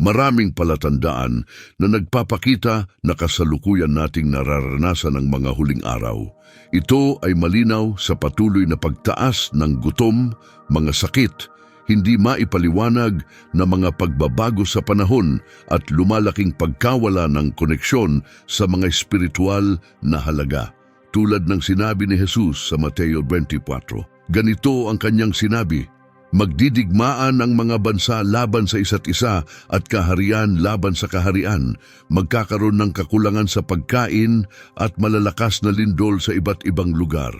Maraming palatandaan na nagpapakita na kasalukuyan nating nararanasan ang mga huling araw. Ito ay malinaw sa patuloy na pagtaas ng gutom, mga sakit, hindi maipaliwanag na mga pagbabago sa panahon at lumalaking pagkawala ng koneksyon sa mga espiritual na halaga. Tulad ng sinabi ni Jesus sa Mateo 24, ganito ang kanyang sinabi, Magdidigmaan ang mga bansa laban sa isa't isa at kaharian laban sa kaharian. Magkakaroon ng kakulangan sa pagkain at malalakas na lindol sa iba't ibang lugar.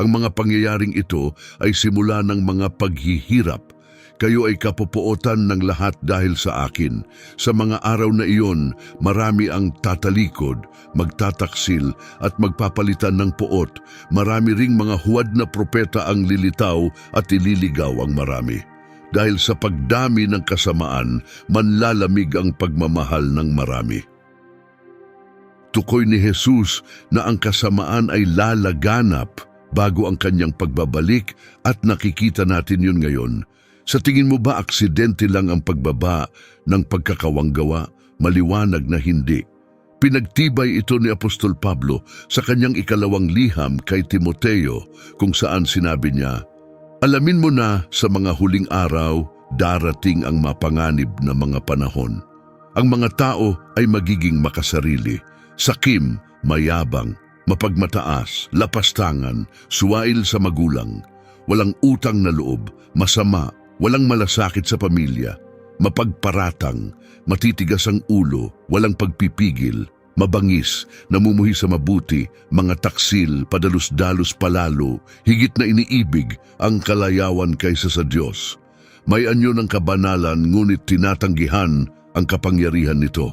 Ang mga pangyayaring ito ay simula ng mga paghihirap. Kayo ay kapupuotan ng lahat dahil sa akin. Sa mga araw na iyon, marami ang tatalikod, magtataksil at magpapalitan ng puot. Marami ring mga huwad na propeta ang lilitaw at ililigaw ang marami. Dahil sa pagdami ng kasamaan, manlalamig ang pagmamahal ng marami. Tukoy ni Jesus na ang kasamaan ay lalaganap bago ang kanyang pagbabalik at nakikita natin yun ngayon. Sa tingin mo ba aksidente lang ang pagbaba ng pagkakawanggawa? Maliwanag na hindi. Pinagtibay ito ni Apostol Pablo sa kanyang ikalawang liham kay Timoteo kung saan sinabi niya, Alamin mo na sa mga huling araw, darating ang mapanganib na mga panahon. Ang mga tao ay magiging makasarili, sakim, mayabang, mapagmataas, lapastangan, suwail sa magulang, walang utang na loob, masama, walang malasakit sa pamilya, mapagparatang, matitigas ang ulo, walang pagpipigil, mabangis, namumuhi sa mabuti, mga taksil, padalos-dalos palalo, higit na iniibig ang kalayawan kaysa sa Diyos. May anyo ng kabanalan ngunit tinatanggihan ang kapangyarihan nito.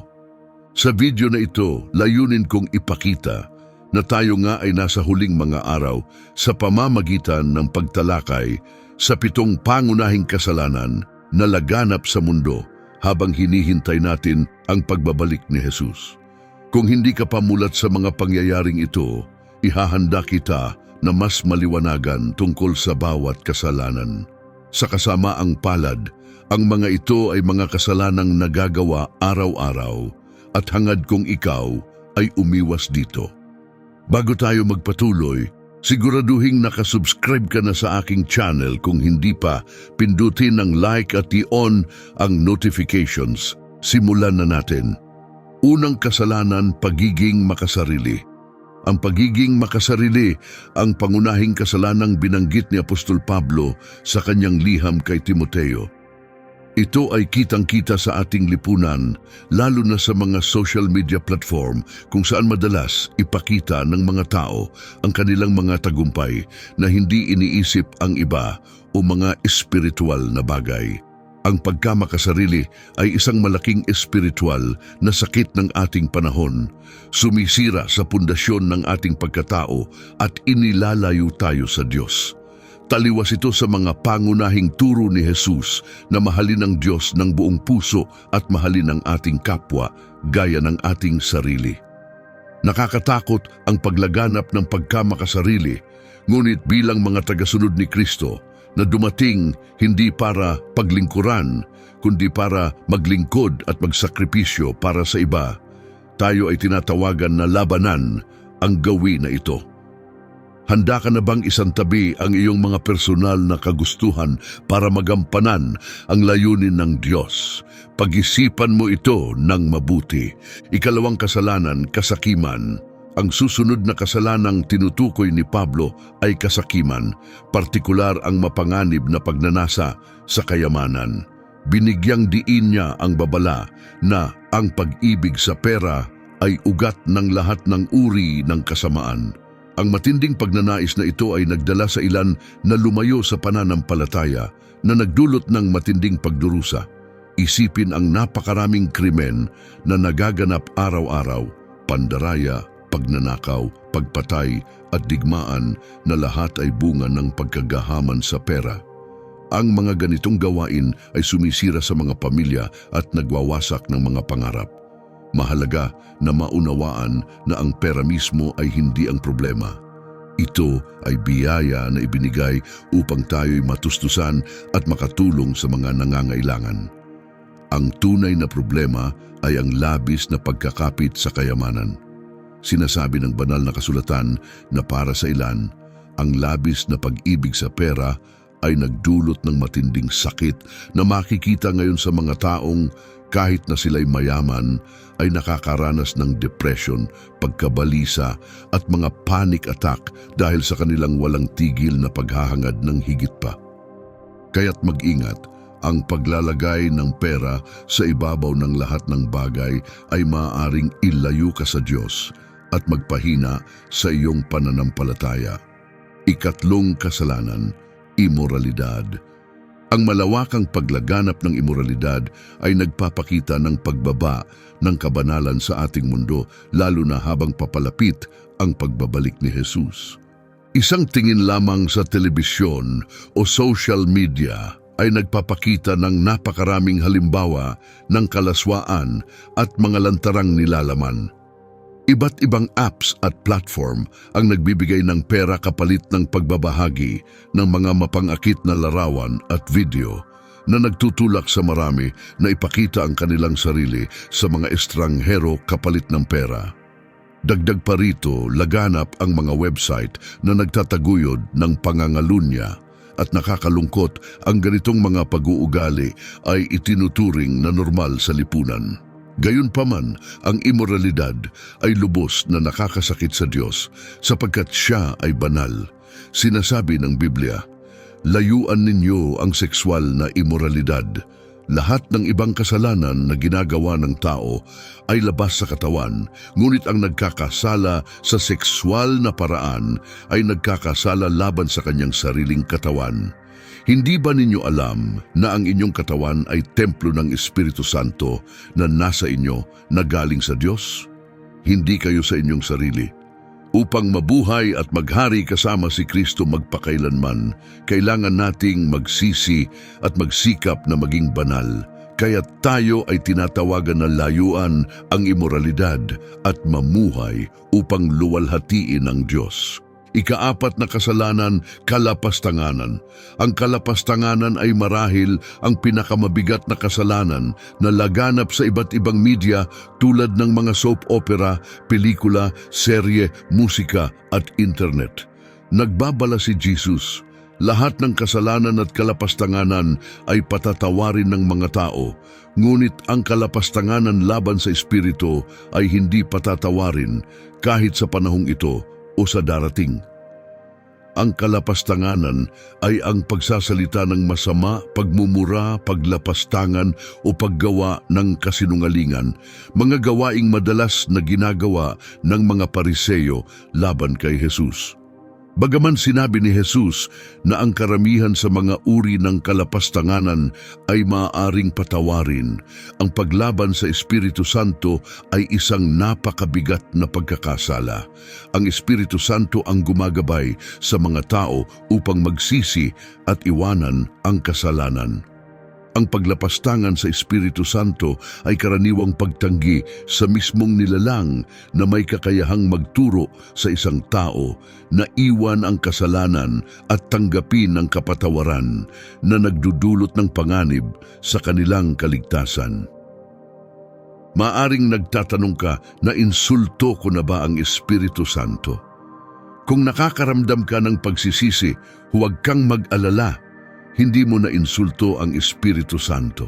Sa video na ito, layunin kong ipakita na tayo nga ay nasa huling mga araw sa pamamagitan ng pagtalakay sa pitong pangunahing kasalanan na laganap sa mundo habang hinihintay natin ang pagbabalik ni Jesus. Kung hindi ka pamulat sa mga pangyayaring ito, ihahanda kita na mas maliwanagan tungkol sa bawat kasalanan. Sa kasamaang palad, ang mga ito ay mga kasalanang nagagawa araw-araw at hangad kong ikaw ay umiwas dito. Bago tayo magpatuloy, siguraduhin nakasubscribe ka na sa aking channel kung hindi pa, pindutin ang like at i-on ang notifications. Simulan na natin. Unang kasalanan, pagiging makasarili. Ang pagiging makasarili ang pangunahing kasalanang binanggit ni Apostol Pablo sa kanyang liham kay Timoteo. Ito ay kitang-kita sa ating lipunan, lalo na sa mga social media platform kung saan madalas ipakita ng mga tao ang kanilang mga tagumpay na hindi iniisip ang iba o mga espiritual na bagay. Ang pagkamakasarili ay isang malaking espiritual na sakit ng ating panahon. Sumisira sa pundasyon ng ating pagkatao at inilalayo tayo sa Diyos. Taliwas ito sa mga pangunahing turo ni Jesus na mahalin ang Diyos ng buong puso at mahalin ang ating kapwa gaya ng ating sarili. Nakakatakot ang paglaganap ng pagkamakasarili, ngunit bilang mga tagasunod ni Kristo na dumating hindi para paglingkuran, kundi para maglingkod at magsakripisyo para sa iba, tayo ay tinatawagan na labanan ang gawi na ito. Handa ka na bang isang tabi ang iyong mga personal na kagustuhan para magampanan ang layunin ng Diyos? Pag-isipan mo ito ng mabuti. Ikalawang kasalanan, kasakiman. Ang susunod na kasalanang tinutukoy ni Pablo ay kasakiman, partikular ang mapanganib na pagnanasa sa kayamanan. Binigyang diin niya ang babala na ang pag-ibig sa pera ay ugat ng lahat ng uri ng kasamaan. Ang matinding pagnanais na ito ay nagdala sa ilan na lumayo sa pananampalataya na nagdulot ng matinding pagdurusa. Isipin ang napakaraming krimen na nagaganap araw-araw, pandaraya, pagnanakaw, pagpatay at digmaan na lahat ay bunga ng pagkagahaman sa pera. Ang mga ganitong gawain ay sumisira sa mga pamilya at nagwawasak ng mga pangarap. Mahalaga na maunawaan na ang pera mismo ay hindi ang problema. Ito ay biyaya na ibinigay upang tayo'y matustusan at makatulong sa mga nangangailangan. Ang tunay na problema ay ang labis na pagkakapit sa kayamanan. Sinasabi ng banal na kasulatan na para sa ilan, ang labis na pag-ibig sa pera ay nagdulot ng matinding sakit na makikita ngayon sa mga taong kahit na sila'y mayaman ay nakakaranas ng depression, pagkabalisa at mga panic attack dahil sa kanilang walang tigil na paghahangad ng higit pa. Kaya't mag-ingat, ang paglalagay ng pera sa ibabaw ng lahat ng bagay ay maaaring ilayo ka sa Diyos at magpahina sa iyong pananampalataya. Ikatlong kasalanan, imoralidad. Ang malawakang paglaganap ng imoralidad ay nagpapakita ng pagbaba ng kabanalan sa ating mundo lalo na habang papalapit ang pagbabalik ni Jesus. Isang tingin lamang sa telebisyon o social media ay nagpapakita ng napakaraming halimbawa ng kalaswaan at mga lantarang nilalaman. Iba't ibang apps at platform ang nagbibigay ng pera kapalit ng pagbabahagi ng mga mapangakit na larawan at video na nagtutulak sa marami na ipakita ang kanilang sarili sa mga estranghero kapalit ng pera. Dagdag pa rito, laganap ang mga website na nagtataguyod ng pangangalunya at nakakalungkot ang ganitong mga pag-uugali ay itinuturing na normal sa lipunan. Gayunpaman, ang imoralidad ay lubos na nakakasakit sa Diyos sapagkat siya ay banal. Sinasabi ng Biblia, Layuan ninyo ang sexual na imoralidad. Lahat ng ibang kasalanan na ginagawa ng tao ay labas sa katawan, ngunit ang nagkakasala sa sexual na paraan ay nagkakasala laban sa kanyang sariling katawan. Hindi ba ninyo alam na ang inyong katawan ay templo ng Espiritu Santo na nasa inyo na galing sa Diyos? Hindi kayo sa inyong sarili. Upang mabuhay at maghari kasama si Kristo magpakailanman, kailangan nating magsisi at magsikap na maging banal. Kaya tayo ay tinatawagan na layuan ang imoralidad at mamuhay upang luwalhatiin ang Diyos. Ikaapat na kasalanan, kalapastanganan. Ang kalapastanganan ay marahil ang pinakamabigat na kasalanan na laganap sa iba't ibang media tulad ng mga soap opera, pelikula, serye, musika at internet. Nagbabala si Jesus, lahat ng kasalanan at kalapastanganan ay patatawarin ng mga tao, ngunit ang kalapastanganan laban sa Espiritu ay hindi patatawarin kahit sa panahong ito o sa darating. Ang kalapastanganan ay ang pagsasalita ng masama, pagmumura, paglapastangan o paggawa ng kasinungalingan, mga gawaing madalas na ginagawa ng mga pariseyo laban kay Jesus. Bagaman sinabi ni Jesus na ang karamihan sa mga uri ng kalapastanganan ay maaaring patawarin, ang paglaban sa Espiritu Santo ay isang napakabigat na pagkakasala. Ang Espiritu Santo ang gumagabay sa mga tao upang magsisi at iwanan ang kasalanan. Ang paglapastangan sa Espiritu Santo ay karaniwang pagtanggi sa mismong nilalang na may kakayahang magturo sa isang tao na iwan ang kasalanan at tanggapin ang kapatawaran na nagdudulot ng panganib sa kanilang kaligtasan. Maaring nagtatanong ka na insulto ko na ba ang Espiritu Santo? Kung nakakaramdam ka ng pagsisisi, huwag kang mag-alala hindi mo na insulto ang Espiritu Santo.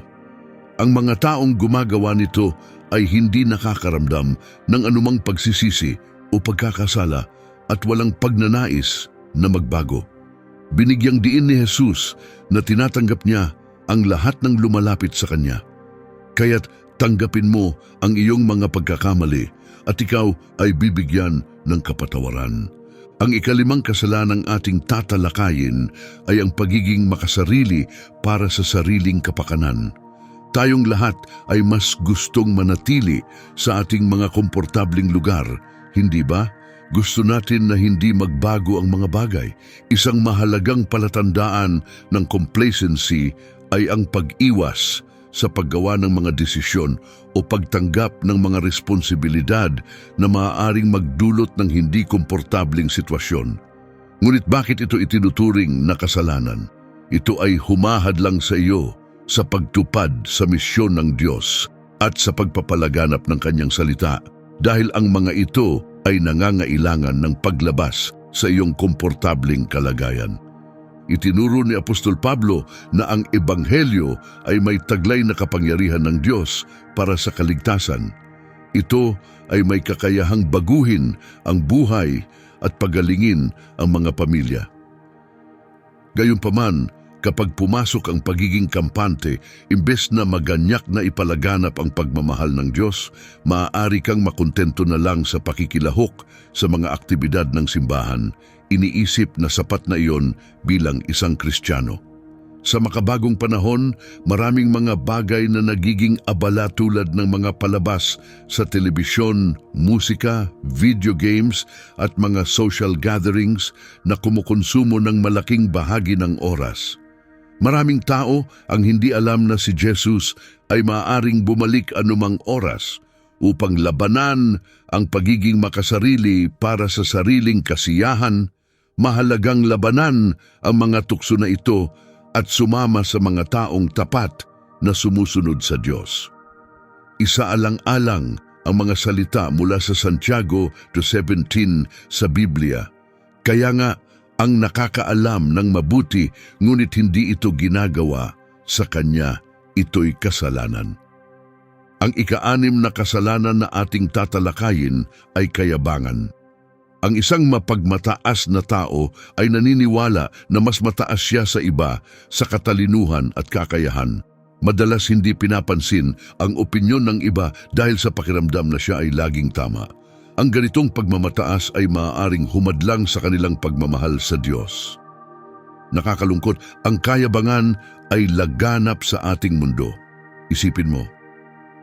Ang mga taong gumagawa nito ay hindi nakakaramdam ng anumang pagsisisi o pagkakasala at walang pagnanais na magbago. Binigyang diin ni Jesus na tinatanggap niya ang lahat ng lumalapit sa Kanya. Kaya't tanggapin mo ang iyong mga pagkakamali at ikaw ay bibigyan ng kapatawaran. Ang ikalimang kasalanang ating tatalakayin ay ang pagiging makasarili para sa sariling kapakanan. Tayong lahat ay mas gustong manatili sa ating mga komportabling lugar, hindi ba? Gusto natin na hindi magbago ang mga bagay. Isang mahalagang palatandaan ng complacency ay ang pag-iwas sa paggawa ng mga desisyon o pagtanggap ng mga responsibilidad na maaaring magdulot ng hindi komportabling sitwasyon. Ngunit bakit ito itinuturing na kasalanan? Ito ay humahad lang sa iyo sa pagtupad sa misyon ng Diyos at sa pagpapalaganap ng kanyang salita dahil ang mga ito ay nangangailangan ng paglabas sa iyong komportabling kalagayan. Itinuro ni Apostol Pablo na ang Ebanghelyo ay may taglay na kapangyarihan ng Diyos para sa kaligtasan. Ito ay may kakayahang baguhin ang buhay at pagalingin ang mga pamilya. Gayunpaman, kapag pumasok ang pagiging kampante, imbes na maganyak na ipalaganap ang pagmamahal ng Diyos, maaari kang makontento na lang sa pakikilahok sa mga aktibidad ng simbahan. Iniisip na sapat na iyon bilang isang Kristiyano. Sa makabagong panahon, maraming mga bagay na nagiging abala tulad ng mga palabas sa telebisyon, musika, video games at mga social gatherings na kumukonsumo ng malaking bahagi ng oras. Maraming tao ang hindi alam na si Jesus ay maaaring bumalik anumang oras upang labanan ang pagiging makasarili para sa sariling kasiyahan, mahalagang labanan ang mga tukso na ito at sumama sa mga taong tapat na sumusunod sa Diyos. Isaalang-alang ang mga salita mula sa Santiago 2.17 sa Biblia. Kaya nga, ang nakakaalam ng mabuti ngunit hindi ito ginagawa, sa kanya ito'y kasalanan. Ang ikaanim na kasalanan na ating tatalakayin ay kayabangan. Ang isang mapagmataas na tao ay naniniwala na mas mataas siya sa iba sa katalinuhan at kakayahan. Madalas hindi pinapansin ang opinyon ng iba dahil sa pakiramdam na siya ay laging tama. Ang ganitong pagmamataas ay maaaring humadlang sa kanilang pagmamahal sa Diyos. Nakakalungkot, ang kayabangan ay laganap sa ating mundo. Isipin mo,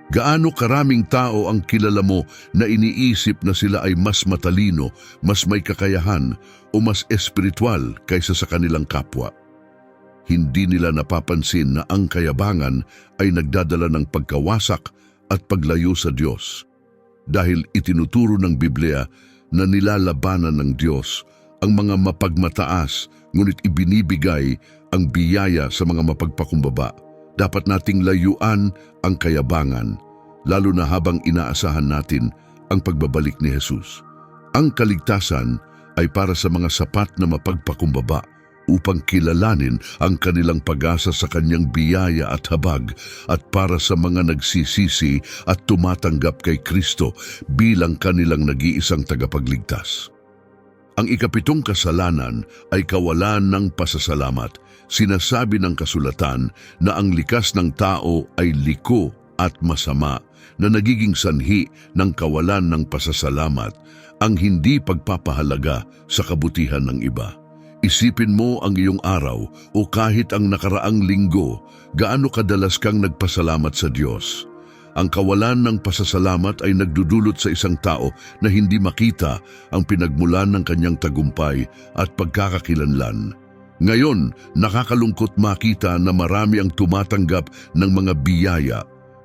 Gaano karaming tao ang kilala mo na iniisip na sila ay mas matalino, mas may kakayahan o mas espiritual kaysa sa kanilang kapwa? Hindi nila napapansin na ang kayabangan ay nagdadala ng pagkawasak at paglayo sa Diyos. Dahil itinuturo ng Biblia na nilalabanan ng Diyos ang mga mapagmataas ngunit ibinibigay ang biyaya sa mga mapagpakumbaba dapat nating layuan ang kayabangan, lalo na habang inaasahan natin ang pagbabalik ni Jesus. Ang kaligtasan ay para sa mga sapat na mapagpakumbaba upang kilalanin ang kanilang pag-asa sa kanyang biyaya at habag at para sa mga nagsisisi at tumatanggap kay Kristo bilang kanilang nag-iisang tagapagligtas. Ang ikapitong kasalanan ay kawalan ng pasasalamat. Sinasabi ng kasulatan na ang likas ng tao ay liko at masama na nagiging sanhi ng kawalan ng pasasalamat ang hindi pagpapahalaga sa kabutihan ng iba. Isipin mo ang iyong araw o kahit ang nakaraang linggo, gaano kadalas kang nagpasalamat sa Diyos. Ang kawalan ng pasasalamat ay nagdudulot sa isang tao na hindi makita ang pinagmulan ng kanyang tagumpay at pagkakakilanlan. Ngayon, nakakalungkot makita na marami ang tumatanggap ng mga biyaya,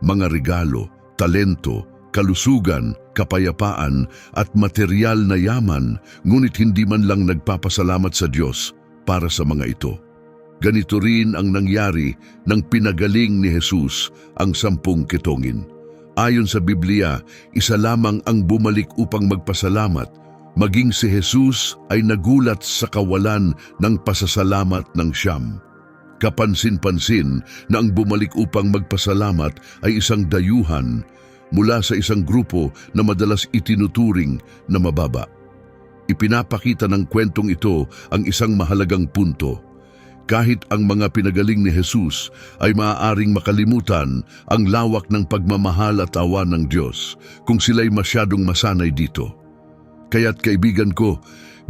mga regalo, talento, kalusugan, kapayapaan at material na yaman, ngunit hindi man lang nagpapasalamat sa Diyos para sa mga ito. Ganito rin ang nangyari nang pinagaling ni Jesus ang sampung kitongin. Ayon sa Biblia, isa lamang ang bumalik upang magpasalamat, maging si Jesus ay nagulat sa kawalan ng pasasalamat ng siyam. Kapansin-pansin na ang bumalik upang magpasalamat ay isang dayuhan mula sa isang grupo na madalas itinuturing na mababa. Ipinapakita ng kwentong ito ang isang mahalagang punto – kahit ang mga pinagaling ni Jesus ay maaaring makalimutan ang lawak ng pagmamahal at awa ng Diyos kung sila'y masyadong masanay dito. Kaya't kaibigan ko,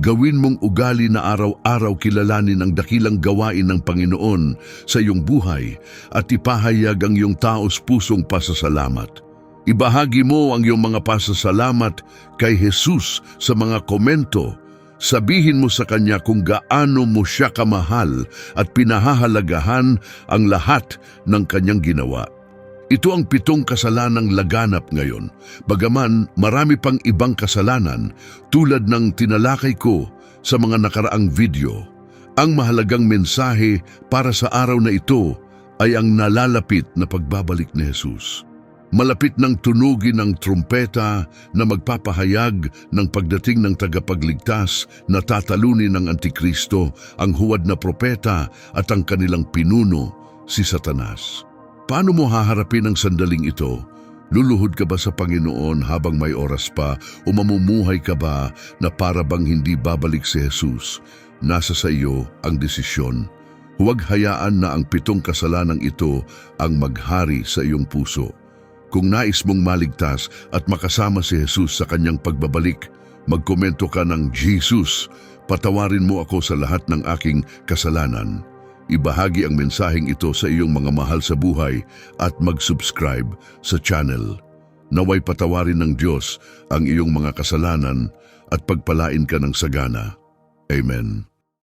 gawin mong ugali na araw-araw kilalanin ang dakilang gawain ng Panginoon sa iyong buhay at ipahayag ang iyong taos pusong pasasalamat. Ibahagi mo ang iyong mga pasasalamat kay Jesus sa mga komento Sabihin mo sa Kanya kung gaano mo siya kamahal at pinahahalagahan ang lahat ng Kanyang ginawa. Ito ang pitong kasalanang laganap ngayon. Bagaman marami pang ibang kasalanan tulad ng tinalakay ko sa mga nakaraang video. Ang mahalagang mensahe para sa araw na ito ay ang nalalapit na pagbabalik ni Jesus. Malapit ng tunugin ng trumpeta na magpapahayag ng pagdating ng tagapagligtas na tatalunin ng Antikristo, ang huwad na propeta at ang kanilang pinuno, si Satanas. Paano mo haharapin ang sandaling ito? Luluhod ka ba sa Panginoon habang may oras pa o mamumuhay ka ba na para bang hindi babalik si Jesus? Nasa sa iyo ang desisyon. Huwag hayaan na ang pitong kasalanang ito ang maghari sa iyong puso. Kung nais mong maligtas at makasama si Jesus sa kanyang pagbabalik, magkomento ka ng Jesus, patawarin mo ako sa lahat ng aking kasalanan. Ibahagi ang mensaheng ito sa iyong mga mahal sa buhay at mag-subscribe sa channel. Naway patawarin ng Diyos ang iyong mga kasalanan at pagpalain ka ng sagana. Amen.